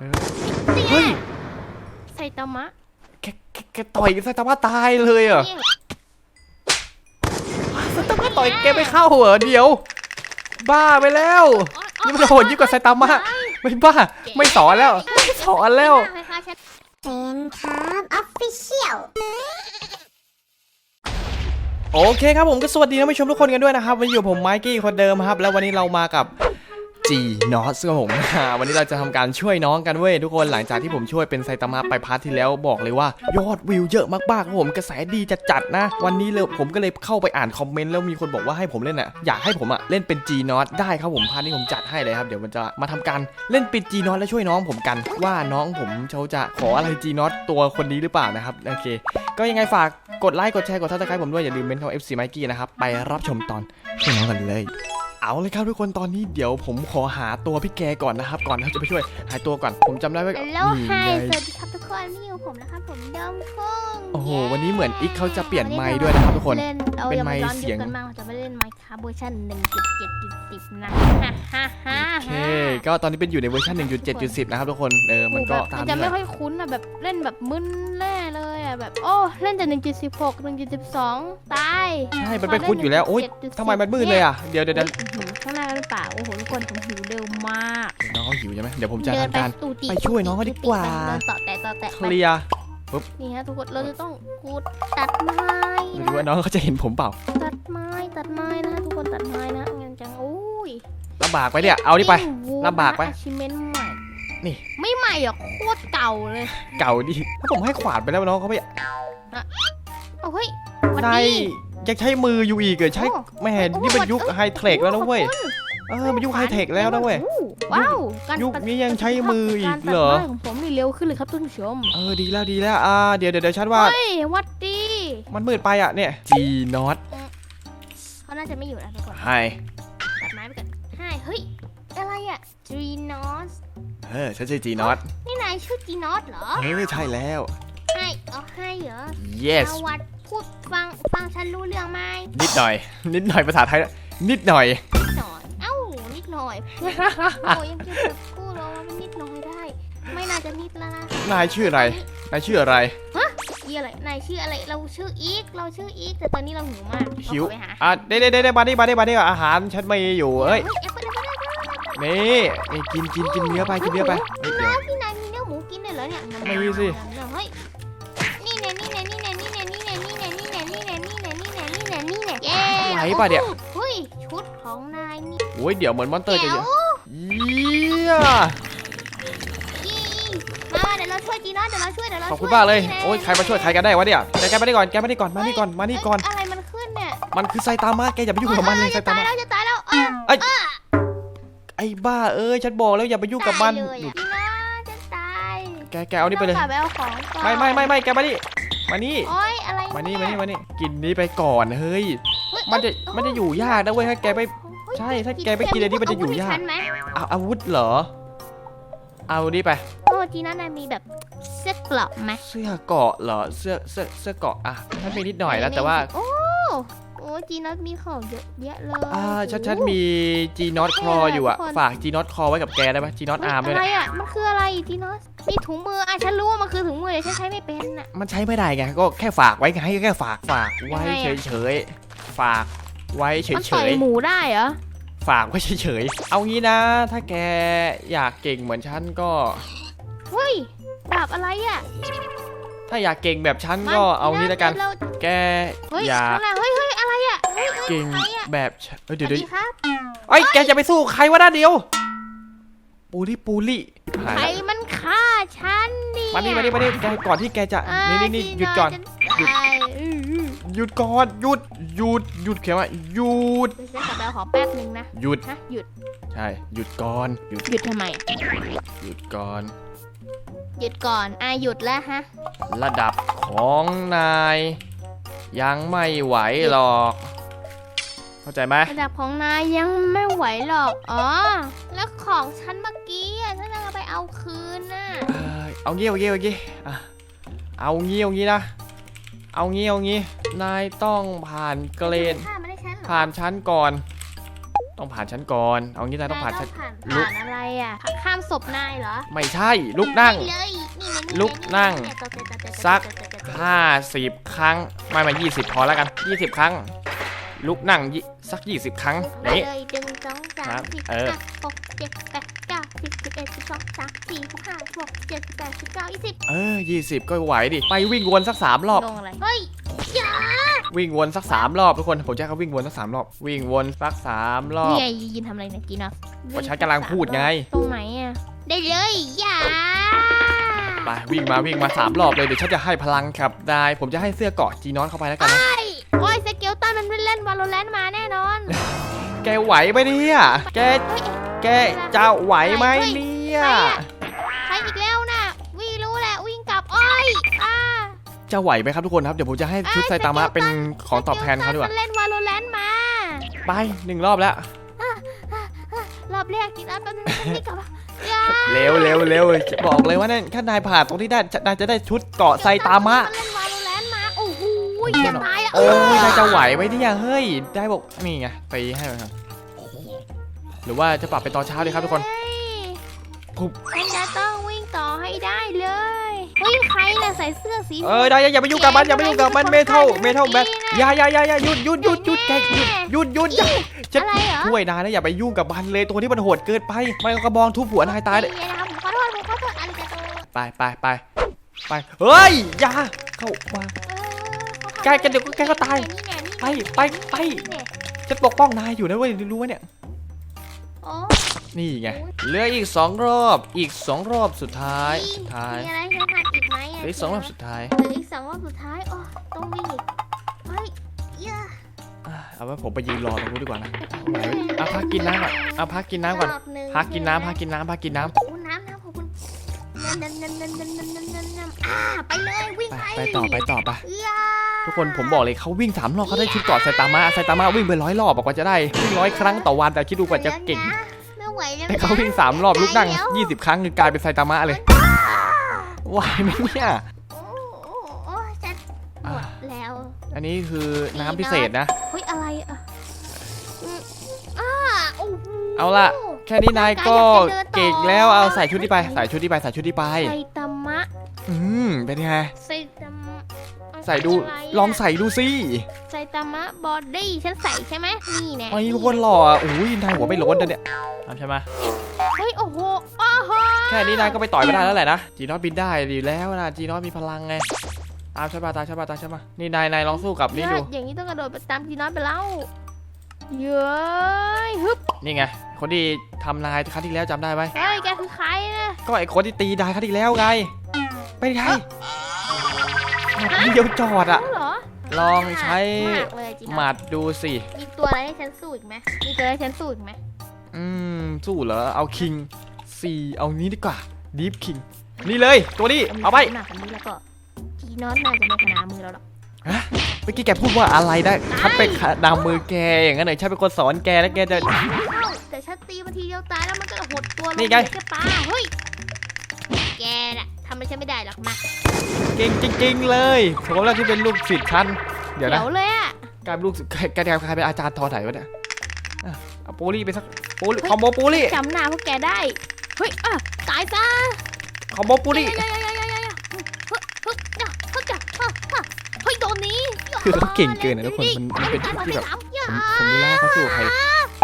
เออเฮ้ยไซตามะแกแกแกต่อยไซตามะตายเลยเหรอเนี่ยไซตามะต่อยแกไม่เข้าเหรอเดี๋ยว บ้าไปแล้วนี่มันโหดยิ่งกว่าไซตามะไม่บ้า ไม่สอนแล้วไม่สอนแล้วไม่ค่ะฉันเป็นครับออฟฟิเชียลโอเคครับผมก็สวัสดีท่านผู้ชมทุกคนกันด้วยนะครับวันนี้อยู่ผมไมค์กี้คนเดิมครับ แล้ววันนี้เรามากับ จีนอสครับผมวันนี้เราจะทำการช่วยน้องกันเว้ยทุกคนหลังจากที่ผมช่วยเป็นไซตามะไปพาร์ทที่แล้วบอกเลยว่ายอดวิวเยอะมากๆครับผมกระแสดีจัดๆนะ วันนี้เลยผมก็เลยเข้าไปอ่านคอมเมนต์แล้วมีคนบอกว่าให้ผมเล่นอะอยากให้ผมอะเล่นเป็นจีนอสได้ครับผมพาร์ทนี้ผมจัดให้เลยครับเดี๋ยวมันจะมาทำการเล่นเป็นจีนอสและช่วยน้องผมกัน ว่าน้องผมเขาจะขออะไรจีนอสตัวคนนี้หรือเปล่านะครับโอเค ก็ยังไงฝากกดไลค์กดแชร์กดทักทายผมด้วยอย่าลืมเมนต์คำ FC Mikey นะครับไปรับชมตอนช่วยน้องกันเลย เอาเลยครับทุกคนตอนนี้เดี๋ยวผมขอหาตัวพี่แกก่อนนะครับ ก่อนที่จะไปช่วย หายตัวก่อนผมจำได้ว่าฮัลโหลนี่ไฮไงสวัสดีครับทุกคนนี่อยู่ผมนะครับผมดอมคงโอ้โหวันนี้เหมือนอีกเขาจะเปลี่ยนไมค์ด้วยนะครับทุกคน เล่นเราเป็นอย่าไมมาค์ย้อนเสียุยคงกันมากเราจะไม่เล่นไมค์ครับเวอร์ชัน1.7.10นะฮ่าฮ่าฮ่าโอเคก็ตอนนี้เป็นอยู่ในเวอร์ชัน1.7.10 นะครับทุกคนเออมันก็ตามจะนี้แหไม่ละค่อยคุ้นอะแบบเล่นแบบมึนแน่เลยอะแบบโอ้เล่นแต่1.16 1.12ตายใช่มันเป็นคุ้นอยู่แล้วโอ๊ยทำไมมันมืดเลยอะเดี๋ยวเดี๋ยวเดี๋ยวหิวข้างหน้าหรือเปล่าโอ้โหทุกคนผมหิวเร็วมากน้องเขาหิวใช่ไหมเดี๋ยวผมจะเดินทำไปการ ตูติไปช่วยน้องเขาดีกว่า เดินต่อแต่ต่อแต่เคไปลียร์นี่ฮะทุกคนเราจะต้องกูดตัดไม้ไม่นะรู้ว่าน้องเขาจะเห็นผมเปล่าตัดไม้ตัดไม้นะฮะทุกคนตัดไม้นะงั้นจังโอ้ยลำบากไปเนี่ยเอาดิไป ลำบากไปอาชิเมนใหม่นี่ ไม่ใหม่หรอกโคตรเก่าเลยเก่าดิถ้าผมให้ขวานไปแล้วน้องเขาไม่เอาเฮ้ยหวันนายดี ยังใช้มืออยู่อีกเหรอใช้โอ้แม่โอ้นี่มันยุคเอ้ยไฮเทคแล้วนะเว้ยขอบคุณเออมันยุคไฮเทคแล้วนะเว้ยโอ้ว้าวการยุคตัดนี้ยังใช้มืออีการตัดเหรอไม้ของผมนี่เร็วขึ้นเลยครับท่านผู้ชมเออดีแล้วดีแล้วอ่าเดี๋ยวเดี๋ยวเดี๋ยวฉันว่าเฮ้ยหวัดดีมันมืดไปอะเนี่ย G not เขาน่าจะไม่อยู่นะทุกคน Hi ตัดไม้ไปก่อนใช่เฮ้ยอะไรอะ g r e n o s เออฉันชื่อ G not นี่นายชื่อ g n o s เหรอเออใช่แล้วให้เอาให้เหรอ yes สวัสด พูดฟังฟังฉันรู้เรื่องไหมนิดหน่อย นิดหน่อยภาษาไทย นิดหน่อย นิดหน่อย เอ้า นิดหน่อยโอ้ยังจะพูดเราว่ามันนิดหน่อยได้ ไม่น่าจะนิดแล้วนะ นายชื่ออะไร นายชื่ออะไรยี่อะไร นายชื่ออะไร เราชื่ออีก เราชื่ออีก แต่ตอนนี้เราหิวมากหิวเราขอไปหาอะเด้เด้เด้มาดิมาดิมาดิอาหารฉันไม่อยู่เอ้ยแอปเปิ้ลแอปเปิ้ลแอปเปิ้ลนี่นี่กินกินกินเนื้อไปกินเนื้อไปเฮ้ยเดี๋ยวพี่นายมีเนื้อหมูกินด้วยเหรอเนี่ยไม่มีสิ ปะเนี่ยเฮ้ยชุดของนายนี่โอ้ยเดี๋ยวเหมือนมอนเตอร์จะเยเดี๋ยอะวเยี่ยยี่มาเดี๋ยวเราช่วยจีน่าเดี๋ยวเราช่วยเดี๋ยวเราขอบคุณช่วยมากเลยนี่แน่โอ้ยใครมาช่วยใครกันได้วะเนี่ยแกแกมานี่ก่อนแกมานี่ก่อนมานี่ก่อนมานี่ก่อนเยอะไรมันขึ้นเนี่ยมันคือไซตามะแกอย่าไปยุ่งกับมันเลยไซจะตาตายมะแล้วจะตายแล้วอะเอ้ยไอ้บ้าเอ้ยฉันบอกแล้วอย่าไปยุ่งกับมันตายเลยอะจีน่าจะตายแกแกเอานี่ไปเลยต้องกบไปเอาของก่อนไม่ไม่ไม่ไม่แกมานี่มานี่โอ้ยอะไร มานี่เยมานี่มานี่กินนี้ไปก่อนเฮ้ยเฮ้ยมันจะเอ้ยมันจะอยู่ยากนะเว้ยถ้าแกไม่เฮ้ยใช่ถ้าแกไม่กินอันนี้มันจะอยู่ยากเธมีไหมเอาอาวุธเหรอ เอานี่ไปโอ้จีน่านายมีแบบเสื้อเกราะไหมเสื้อเกราะเหรอเสื้อเสื้อเสื้อเกราะอะฉันมีนิดหน่อยแล้วแต่ว่าโอ้โอ้จีน่ามีของเยอะแยะเลยอ่าฉันฉันมี G not claw อยู่อะฝาก G not claw ไว้กับแกได้ไหม G not เฮ้ย arm ด้วยอะไรเนี่ยอะมันคืออะไรจีน่ามีถุงมืออะฉันรู้ว่ามันคือถุงมือแต่ฉันใช้ไม่เป็นอะมันใช้ไม่ได้ไงก็แค่ฝากไว้ไงแค่ฝากฝากไว้ยังไงเฉอะยๆฝากไว้เฉมันต่อยยหมูได้เหรอๆฝากไว้เฉยๆ เอางี้นะ ถ้าแกอยากเก่งเหมือนฉันก็ เฮ้ยดาบอะไรอะ ถ้าอยากเก่งแบบฉันก็เอางี้แล้วกันเราแกเฮ้ยอยากอะไรเฮ้ย เฮ้ยเฮ้ยเก่งใครอะแบบฉันเอ้ยสเดี๋ยวัวสเดี๋ยวดีครับเอ้ยแกจะไปสู้ใครวะด้านเดียว ปูลี่ปูลี่หายใครแล้วมันฆ่าฉันเนี่ยมานี่มานี่มานี่แกก่อนที่แกจะอ่านี่นี่นี่จีหยุดก่อนจะหยุดตายอื้อหือหยุดก่อนหยุดหยุดหยุดเขียนว่าหยุดเดี๋ยวฉันกลับไปเอาของแป๊บนึงนะหยุดฮะหยุดใช่หยุดก่อนหยุดหยุดทำไมอะหยุดก่อน หยุดก่อนอะหยุดแล้วฮะระดับของนาย ยังไม่ไหวหรอก เข้าใจไหมระดับของนายยังไม่ไหวหรอก อ๋อ แล้วของฉันเมื่อกี้อะฉันจะเอาไปเอาคืนน่ะ เอ้ยเอางี้เอางี้เอางี้อะเอางี้เอางี้นะ เอางี้เอางี้ นายต้องผ่านเกรดฆ่าไม่ได้ฉันเหรอผ่านชั้นก่อน ต้องผ่านฉันก่อน เอางี้นายต้องผ่านฉันผ่านลุก ผ่านอะไรอะ ข้ามศพนายเหรอไม่ใช่ ลุกนั่ง ได้เลยนี่ไงลุกนั่งเยเยสักเยเยเยเยห้าสิบครั้ง ไม่มายี่สิบพอแล้วกันยี่สิบครั้ง ลุกนั่งยี่สักยี่สิบครั้งไปนี่ เลยหนึ่งสองสาครัมบสี่เออ ห้าหกเจ็ดแปดเก้าสิบสิบเอ็ดสิบสองสามสี่สิบห้าสิบหกเจ็ดสิบแปดสิบเก้ายี่สิบเออยี่สิบก็ไหวดิ ไปวิ่งวนสักสามรอบ งงอะไรเฮ้ยอย่าวิ่งวนสักสามรอบทุกคน ผมจะให้เขาวิ่งวนสักสามรอบ วิ่งวนสักสามรอบนี่ไงยืนทำอะไรเนี่ยกินอะก็ฉันกำลังพูดไง ตรงไหนอะได้เลยอย่าไปวิ่งมาวิ่งมาสามรอบเลย เดี๋ยวฉันจะให้พลังครับได้ผมจะให้เสื้อเกราะจีนอนเข้าไปแล้วกันนะ โอ้ยสเกลตันมันไม่เล่นวาโลแรนต์มาแน่นอนแกไหวไหมเนี่ย แก เฮ้ยแกจะไหวไหมเนี่ย ใครอีกแล้วน่ะวิ่งรู้แหละวิ่งกลับอ้อยอ่าจะไหวไหมครับทุกคนครับ เดี๋ยวผมจะให้ชุดไซตามะเป็นของตอบแทนเขาดีกว่ามันเล่นวาโลแรนต์มา ไปหนึ่งรอบแล้ว รอบแรกจีนัทแป๊บนึงนี่กลับมาอย่าเร็วเร็วเร็วบอกเลยว่านั่นถ้านายผ่านตรงที่ได้จะนายจะได้ชุดเกราะไซตามะนเโหจะตายอะโอ้ยนายจะไหวไหมเนี่ยเฮ้ย ได้บอกนี่ไงตีให้มันครับหรือว่าจะปรับเป็นตอนเช้าดีครับทุกคนเฮ้ยปุ๊บ ฉันจะต้องวิ่งต่อให้ได้เลยเฮ้ยใครน่ะใส่เสื้อสีเออได้อย่าไปยุ่งกับมันอย่าไปยุ่งกับมันเมทัลเมทัลแบ็คอย่าอย่าอย่าอย่าหยุดหยุดหยุดหยุดแกหยุดหยุดหยุดอย่าจะอะไรเหรอช่วยนายนะอย่าไปยุ่งกับมันเลยตัวนี้มันโหดเกินไปมันเอากระบองทุบหัวนายตายเลยนี่นะครับผมขอโทษผมขอโทษอะไรจะโดนไปไปไปไปเฮ้ยอย่าเข้ามาเออ แกแกเดี๋ยวแกก็ตาย นี่แน่นี่ไปแน่ไปไป นี่แน่จะปกป้องนายอยู่นะเว้ยรู้ไหมเนี่ย โอ้นี่ไง เหลืออีกสองรอบ อีกสองรอบสุดท้าย สุดท้ายมีอะไรให้หัดอีกไหมเหลืออีกสองรอบสุดท้ายเหลืออีกสองรอบสุดท้ายโอ้ต้องวิ่งอีกเฮ้ยเยอะอะเอาไว้ผมไปยืนรอตรงนู้นดีกว่านะไหวไหมเอาพักกินน้ำก่อนเอาพักกินน้ำก่อนรบหงพักกินน้ำพักกินน้ำพักกินน้ำโอ้น้ำน้ำขอบคุณน้ำน้ำน้ำน้ำน้ำน้ำน้ำน้ำอ่าไปเลยวิ่งไปไปไปต่อไปต่อไปเย้ ทุกคนผมบอกเลยเขาวิ่งสามรอบเขาได้ชุดเกราะไซตามะไซตามะวิ่งไปร้อยรอบบอกว่าจะได้วิ่งร้อยครั้งต่อวันแต่คิดดูกว่าจะเก่งไม่ไหวแล้วแต่นะเขาวิ่งสามรอบลูกนั่งยี่สิบครั้งคือกลายเป็นไซตามะเลยไหวไหมเนี่ยโอ้โอ้โอ้จะหมดแล้วอันนี้คือน้ำพิเศษนะเฮ้ยอะไรอะอืมอ่าโอ้โหเอาล่ะแค่นี้นายก็เก่งแล้วเอาใส่ชุดนี้ไปใส่ชุดนี้ไปใส่ชุดนี้ไปไซตามะอืมเป็นไงไซตามะ ใส่ดูะไระลองใส่ดูสิไซตามะบอดี้ฉันใส่ใช่ไหมนี่แน่ไอ้คนหล่ออะอุ้ยนายหัวไม่ล้นนะเนี่ยทำใช่ไหมเฮ้ยโอ้โหโอ้โหแค่นี้นายก็ไปต่อยไม่ได้แล้วแหละนะจีนอตบินได้อยู่แล้วนะจีนอตมีพลังไงตามใช่ป่ะตามใช่ป่ะตามใช่ป่ะนี่นายนายลองสู้กับนี่ดู อย่างนี้ต้องกระโดดไปตามจีนอนไปแล้วเย้ยฮึบนี่ไงคนที่ทำนายครั้งที่แล้วจำได้ไหมเฮ้ยแกคือใครนะก็ไอ้คนที่ตีนายครั้งที่แล้วไงไม่ได้เดียวจอดอะรู้เหรอลองใช้มากเลยจีนหมัดดูสิ มีตัวอะไรให้ฉันสู้อีกไหมมีตัวอะไรให้ฉันสู้อีกไหมอืม สู้เหรอ เอาคิงสี่เอานี้ดีกว่าดีฟคิง นี่เลย ตัวนี้ เอาไป หนักกว่านี้แล้วก็จีนอนน่าจะไม่ขนามือเราหรอกเมื่อกี้แกพูดว่าอะไรได้ฉันไปขนำมือแกอย่างนั้นเหรอฉันเป็นคนสอนแกแล้วแกจะ เอ้าแต่ฉันตีมันทีเดียวตายแล้วมันก็หดตัวลงนี่ไงแค่ปลาเฮ้ยแกน่ะ ทำอะไรฉันไม่ได้หรอกมาเก่งจริงๆเลยผมแล้วที่เป็นลูกศิษย์ฉันเดี๋ยวนะ เดี๋ยวเลยอะ กลายเป็นลูกศิษย์แกแกกลายเป็นอาจารย์ทอไหนวะเนี่ยอะเอาปูรี่ไปสักปูรี่คอมโบปูรี่จำหน้าพวกแกได้ เฮ้ยอะตายซะคอมโบปูรี่เฮ้ยเฮ้ยเฮ้ยเฮ้ยเฮ้ยเฮ้ยเฮ้ยเฮ้ยเฮ้ยเฮ้ยเฮ้ยโดนนี้คือเขาเก่งเกินนะทุกคนมันมันเป็นที่แบบผมผมดูแลเขาสู้กับใคร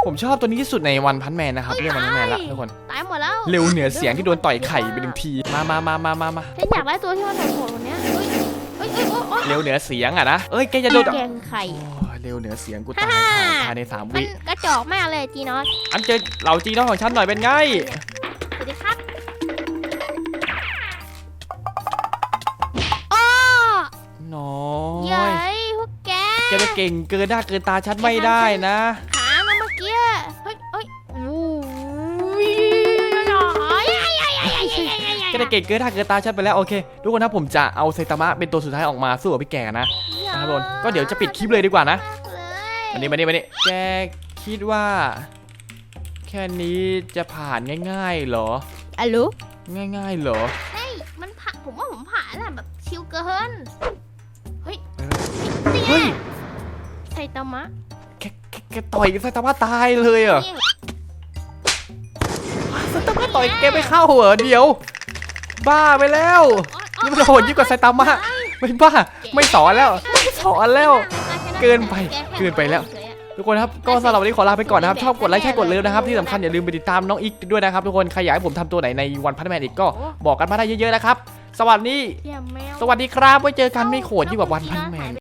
ผมชอบตัวนี้ที่สุดในวันพันแมนนะครับเรื่องวันพันแมนละทุกคนตายหม ดแล้วเร็วเหนือเสียงที่โดนต่อยไข่ไปหนึ่งทีมามามามามามาฉันอยากได้ตัวที่มันโหดๆกว่านี้เฮ้ยเฮ้ยเฮ้ยโอ้โอ้เร็วเหนือเสียงอะนะเอ้ยแกจะโดนแกงไข่ โอ้ยเร็วเหนือเสียงกูตายภายในสามมัวินกระจอกมากเลยจีนอสอันเจอเหล่าจีน้องของฉันหน่อยเป็นไง สวัสดีครับอ้อน้อเย้ยยพวกแกแกจะเก่งเกินหน้าเกินตาฉันไม่ได้นะ แกจะเก่งเกินหน้าเกินตาฉันไปแล้วโอเคทุกคนถ้าผมจะเอาไซตามะเป็นตัวสุดท้ายออกมาสู้กับพี่แกนะนะครับทุกคนก็เดี๋ยวจะปิดคลิปเลยดีกว่านะมานี่มานี่มานี่แกคิดว่า แค่นี้จะผ่านง่ายๆเหรออะลูง่ายๆเหรอเฮ้ยมันผ่าผมว่าผมผ่านแหละแบบชิลเกินเฮ้ยเออนี่ไงเฮ้ยไซตามะแค่แค่แต่อยไซตามะตายเลยเหรอนี่ไซตามะต่อยแกไม่เข้าเหรอเดี๋ยว บ้าไปแล้วนี่มันโหดยิ่งกว่าไซตามะไม่บ้า ไม่สอนแล้วไม่สอนแล้ว เกินไปเกินไปแล้ว ทุกคนครับก็สำหรับวันนี้ขอลาไปก่อนนะครับ ชอบกดไลค์ใช่กดเลิฟนะครับ ที่สำคัญอย่าลืมไปติดตามน้องอีกด้วยนะครับ ทุกคนใครอยากให้ผมทำตัวไหนในวันพัฒแมนอีกก็บอกกันมาได้เยอะๆนะครับ สวัสดีเยี่ยมแมวสวัสดีครับไว้เจอกันไม่โหดยิ่งกว่าวันพันแมน